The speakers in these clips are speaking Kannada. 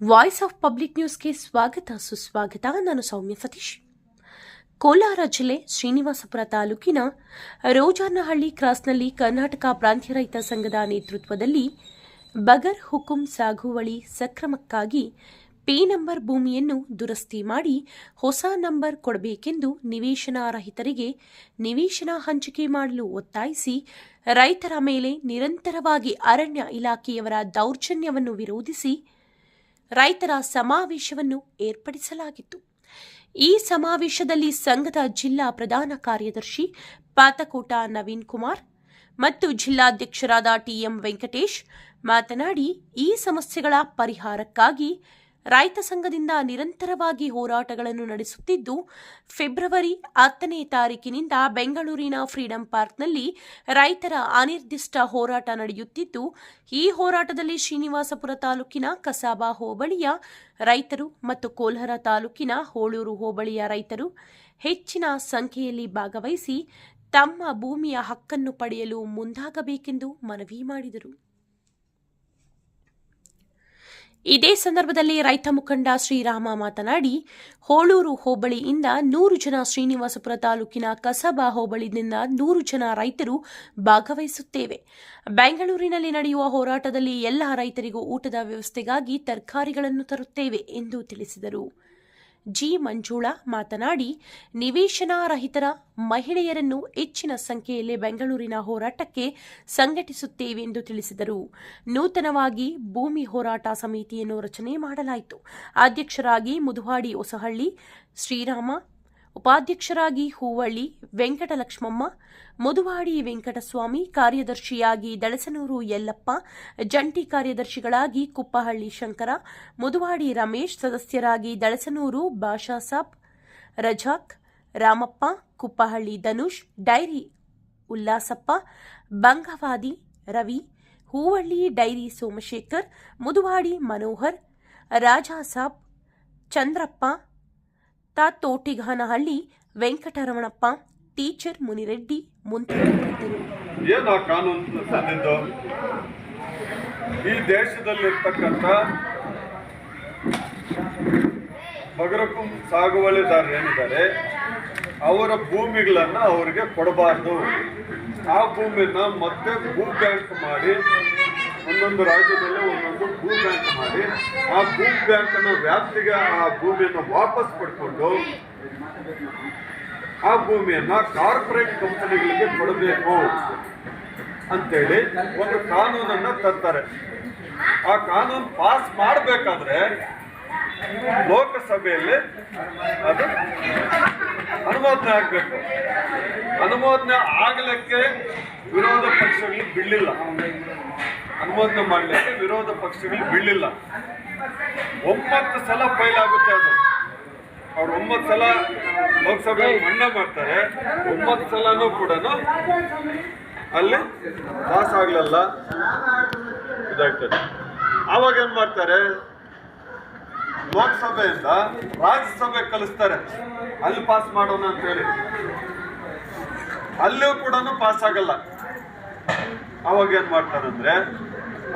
ವಾಯ್ಸ್ ಆಫ್ ಪಬ್ಲಿಕ್ ನ್ಯೂಸ್ಗೆ ಸ್ವಾಗತ, ಸುಸ್ವಾಗತ. ನಾನು ಸೌಮ್ಯ ಸತೀಶ್. ಕೋಲಾರ ಜಿಲ್ಲೆ ಶ್ರೀನಿವಾಸಪುರ ತಾಲೂಕಿನ ರೋಜಾನಹಳ್ಳಿ ಕ್ರಾಸ್ನಲ್ಲಿ ಕರ್ನಾಟಕ ಪ್ರಾಂತ್ಯ ರೈತ ಸಂಘದ ನೇತೃತ್ವದಲ್ಲಿ ಬಗರ್ ಹುಕುಂ ಸಾಗುವಳಿ ಸಕ್ರಮಕ್ಕಾಗಿ ಪೇ ನಂಬರ್ ಭೂಮಿಯನ್ನು ದುರಸ್ತಿ ಮಾಡಿ ಹೊಸ ನಂಬರ್ ಕೊಡಬೇಕೆಂದು ನಿವೇಶನ ರಹಿತರಿಗೆ ನಿವೇಶನ ಹಂಚಿಕೆ ಮಾಡಲು ಒತ್ತಾಯಿಸಿ ರೈತರ ಮೇಲೆ ನಿರಂತರವಾಗಿ ಅರಣ್ಯ ಇಲಾಖೆಯವರ ದೌರ್ಜನ್ಯವನ್ನು ವಿರೋಧಿಸಿ ರೈತರ ಸಮಾವೇಶವನ್ನು ಏರ್ಪಡಿಸಲಾಗಿತ್ತು. ಈ ಸಮಾವೇಶದಲ್ಲಿ ಸಂಘದ ಜಿಲ್ಲಾ ಪ್ರಧಾನ ಕಾರ್ಯದರ್ಶಿ ಪಾತಕೋಟ ನವೀನ್ ಕುಮಾರ್ ಮತ್ತು ಜಿಲ್ಲಾಧ್ಯಕ್ಷರಾದ ಟಿಎಂ ವೆಂಕಟೇಶ್ ಮಾತನಾಡಿ ಈ ಸಮಸ್ಯೆಗಳ ಪರಿಹಾರಕ್ಕಾಗಿ ರೈತ ಸಂಘದಿಂದ ನಿರಂತರವಾಗಿ ಹೋರಾಟಗಳನ್ನು ನಡೆಸುತ್ತಿದ್ದು, ಫೆಬ್ರವರಿ ಹತ್ತನೇ ತಾರೀಕಿನಿಂದ ಬೆಂಗಳೂರಿನ ಫ್ರೀಡಂ ಪಾರ್ಕ್ನಲ್ಲಿ ರೈತರ ಅನಿರ್ದಿಷ್ಟ ಹೋರಾಟ ನಡೆಯುತ್ತಿದ್ದು, ಈ ಹೋರಾಟದಲ್ಲಿ ಶ್ರೀನಿವಾಸಪುರ ತಾಲೂಕಿನ ಕಸಾಬಾ ಹೋಬಳಿಯ ರೈತರು ಮತ್ತು ಕೋಲ್ಹರ ತಾಲೂಕಿನ ಹೋಳೂರು ಹೋಬಳಿಯ ರೈತರು ಹೆಚ್ಚಿನ ಸಂಖ್ಯೆಯಲ್ಲಿ ಭಾಗವಹಿಸಿ ತಮ್ಮ ಭೂಮಿಯ ಹಕ್ಕನ್ನು ಪಡೆಯಲು ಮುಂದಾಗಬೇಕೆಂದು ಮನವಿ ಮಾಡಿದರು. ಇದೇ ಸಂದರ್ಭದಲ್ಲಿ ರೈತ ಮುಖಂಡ ಶ್ರೀರಾಮ ಮಾತನಾಡಿ, ಹೋಳೂರು ಹೋಬಳಿಯಿಂದ ನೂರು ಜನ ಶ್ರೀನಿವಾಸಪುರ ತಾಲೂಕಿನ ಕಸಬಾ ಹೋಬಳಿಯಿಂದ ನೂರು ಜನ ರೈತರು ಭಾಗವಹಿಸುತ್ತೇವೆ. ಬೆಂಗಳೂರಿನಲ್ಲಿ ನಡೆಯುವ ಹೋರಾಟದಲ್ಲಿ ಎಲ್ಲ ರೈತರಿಗೂ ಊಟದ ವ್ಯವಸ್ಥೆಗಾಗಿ ತರಕಾರಿಗಳನ್ನು ತರುತ್ತೇವೆ ಎಂದು ತಿಳಿಸಿದರು. ಜಿ ಮಂಜುಳಾ ಮಾತನಾಡಿ, ನಿವೇಶನಾರಹಿತರ ಮಹಿಳೆಯರನ್ನು ಹೆಚ್ಚಿನ ಸಂಖ್ಯೆಯಲ್ಲಿ ಬೆಂಗಳೂರಿನ ಹೋರಾಟಕ್ಕೆ ಸಂಘಟಿಸುತ್ತೇವೆ ಎಂದು ತಿಳಿಸಿದರು. ನೂತನವಾಗಿ ಭೂಮಿ ಹೋರಾಟ ಸಮಿತಿಯನ್ನು ರಚನೆ ಮಾಡಲಾಯಿತು. ಅಧ್ಯಕ್ಷರಾಗಿ ಮುದುವಾಡಿ ಹೊಸಹಳ್ಳಿ ಶ್ರೀರಾಮ ಉಪಾಧ್ಯಕ್ಷರಾಗಿ ಹೂವಳ್ಳಿ ವೆಂಕಟಲಕ್ಷ್ಮಮ್ಮ, ಮುದುವಾಡಿ ವೆಂಕಟಸ್ವಾಮಿ, ಕಾರ್ಯದರ್ಶಿಯಾಗಿ ದಳಸನೂರು ಯಲ್ಲಪ್ಪ, ಜಂಟಿ ಕಾರ್ಯದರ್ಶಿಗಳಾಗಿ ಕುಪ್ಪಹಳ್ಳಿ ಶಂಕರ, ಮುದುವಾಡಿ ರಮೇಶ್ ಸದಸ್ಯರಾಗಿ ದಳಸನೂರು ಬಾಷಾಸಾಬ್ ರಜಾಕ್, ರಾಮಪ್ಪ, ಕುಪ್ಪಹಳ್ಳಿ ಧನುಷ್, ಡೈರಿ ಉಲ್ಲಾಸಪ್ಪ, ಬಂಗವಾದಿ ರವಿ, ಹೂವಳ್ಳಿ ಡೈರಿ ಸೋಮಶೇಖರ್, ಮುದುವಾಡಿ ಮನೋಹರ್, ರಾಜಾಸಾಬ್, ಚಂದ್ರಪ್ಪ ತಾ ತೋಟಿಗಾನಹಳ್ಳಿ ವೆಂಕಟರಮಣಪ್ಪ, ಟೀಚರ್ ಮುನಿರೆಡ್ಡಿ, ಮುಂತಾದವರಿದ್ದರು. ಏನು ಆ ಈ ದೇಶದಲ್ಲಿರ್ತಕ್ಕಂಥ ಬಗರಕುಂ ಸಾಗುವಳಿದಾರರು ಏನಿದ್ದಾರೆ ಅವರ ಭೂಮಿಗಳನ್ನು ಅವರಿಗೆ ಕೊಡಬಾರ್ದು. ಆ ಭೂಮಿನ ಮತ್ತೆ ಭೂ ಬ್ಯಾಂಕ್ ಮಾಡಿ ಒಂದೊಂದು ರಾಜ್ಯದಲ್ಲಿ ಒಂದೊಂದು ಭೂ ಬ್ಯಾಂಕ್ ಮಾಡಿ ಆ ಭೂ ಬ್ಯಾಂಕ್ನ ವ್ಯಾಪ್ತಿಗೆ ಆ ಭೂಮಿಯನ್ನು ವಾಪಸ್ ಪಡ್ಕೊಂಡು ಆ ಭೂಮಿಯನ್ನ ಕಾರ್ಪೊರೇಟ್ ಕಂಪನಿಗಳಿಗೆ ಕೊಡಬೇಕು ಅಂತೇಳಿ ಒಂದು ಕಾನೂನನ್ನ ತರ್ತಾರೆ. ಆ ಕಾನೂನು ಪಾಸ್ ಮಾಡಬೇಕಾದ್ರೆ ಲೋಕಸಭೆಯಲ್ಲಿ ಅದು ಅನುಮೋದನೆ ಆಗಬೇಕು. ಅನುಮೋದನೆ ಆಗಲಿಕ್ಕೆ ವಿರೋಧ ಪಕ್ಷಗಳು ಬಿಡಲಿಲ್ಲ. ಅನುಮೋದನೆ ಮಾಡಲಿಕ್ಕೆ ವಿರೋಧ ಪಕ್ಷಗಳು ಬಿಡಲಿಲ್ಲ ಒಂಬತ್ತು ಸಲ ಫೈಲ್ ಆಗುತ್ತೆ ಅದು. ಅವ್ರು ಒಂಬತ್ತು ಸಲ ಲೋಕಸಭೆ ಮನ್ನಾ ಮಾಡ್ತಾರೆ. ಒಂಬತ್ತು ಸಲನೂ ಕೂಡ ಅಲ್ಲಿ ಪಾಸ್ ಆಗ್ಲಲ್ಲ. ಇದಾಗ್ತದೆ ಆವಾಗ ಏನ್ ಮಾಡ್ತಾರೆ? ಲೋಕಸಭೆಯಿಂದ ರಾಜ್ಯಸಭೆ ಕಲಿಸ್ತಾರೆ. ಅಲ್ಲಿ ಪಾಸ್ ಮಾಡೋಣ ಅಂತ ಹೇಳಿ. ಅಲ್ಲೂ ಕೂಡ ಪಾಸ್ ಆಗಲ್ಲ. ಅವಾಗ ಏನ್ ಮಾಡ್ತಾರಂದ್ರೆ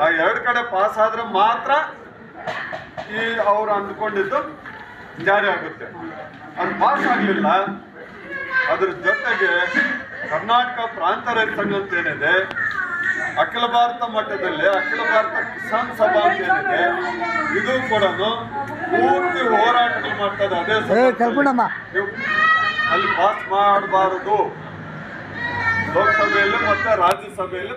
ಆ ಎರಡು ಕಡೆ ಪಾಸ್ ಆದ್ರೆ ಮಾತ್ರ ಈ ಅವ್ರು ಅಂದ್ಕೊಂಡಿದ್ದು ಜಾರಿ ಆಗುತ್ತೆ. ಅದು ಪಾಸ್ ಆಗಲಿಲ್ಲ. ಅದ್ರ ಜೊತೆಗೆ ಕರ್ನಾಟಕ ಪ್ರಾಂತ ರೈತ ಸಂಘ ಅಂತ ಏನಿದೆ ಅಖಿಲ ಭಾರತ ಮಟ್ಟದಲ್ಲಿ ಅಖಿಲ ಭಾರತ ಕಿಸಾನ್ ಸಭಾ ಅಂತ ಏನಿದೆ ಇದು ಕೂಡ ಪೂರ್ತಿ ಹೋರಾಟಗಳು ಮಾಡ್ತದೆ ಅದೇ ಅಲ್ಲಿ ಪಾಸ್ ಮಾಡಬಾರದು. ಲೋಕಸಭೆಯಲ್ಲಿ ಮತ್ತೆ ರಾಜ್ಯಸಭೆಯಲ್ಲಿ